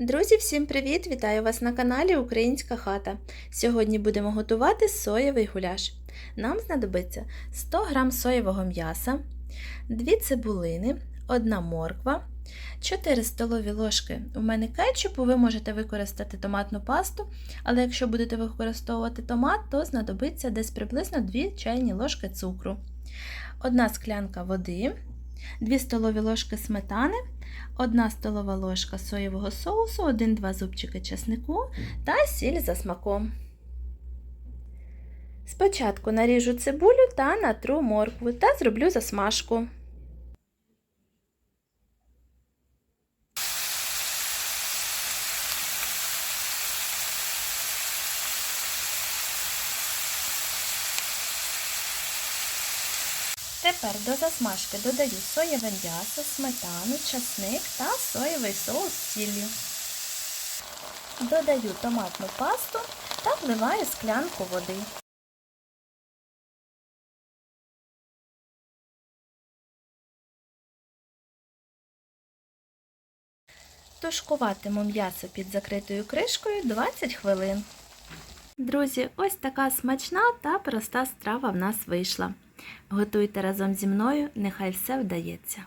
Друзі, всім привіт! Вітаю вас на каналі Українська хата. Сьогодні будемо готувати соєвий гуляш. Нам знадобиться 100 г соєвого м'яса, 2 цибулини, 1 морква, 4 столові ложки у мене кетчупу. Ви можете використати томатну пасту, але якщо будете використовувати томат, то знадобиться десь приблизно 2 чайні ложки цукру, 1 склянка води, 2 столові ложки сметани. 1 столова ложка соєвого соусу, 1-2 зубчики чеснику та сіль за смаком. Спочатку наріжу цибулю та натру моркву та зроблю засмажку. Тепер до засмажки додаю соєве м'ясо, сметану, часник та соєвий соус сіллю. Додаю томатну пасту та вливаю склянку води. Тушкуватиму м'ясо під закритою кришкою 20 хвилин. Друзі, ось така смачна та проста страва в нас вийшла. Готуйте разом зі мною, нехай все вдається.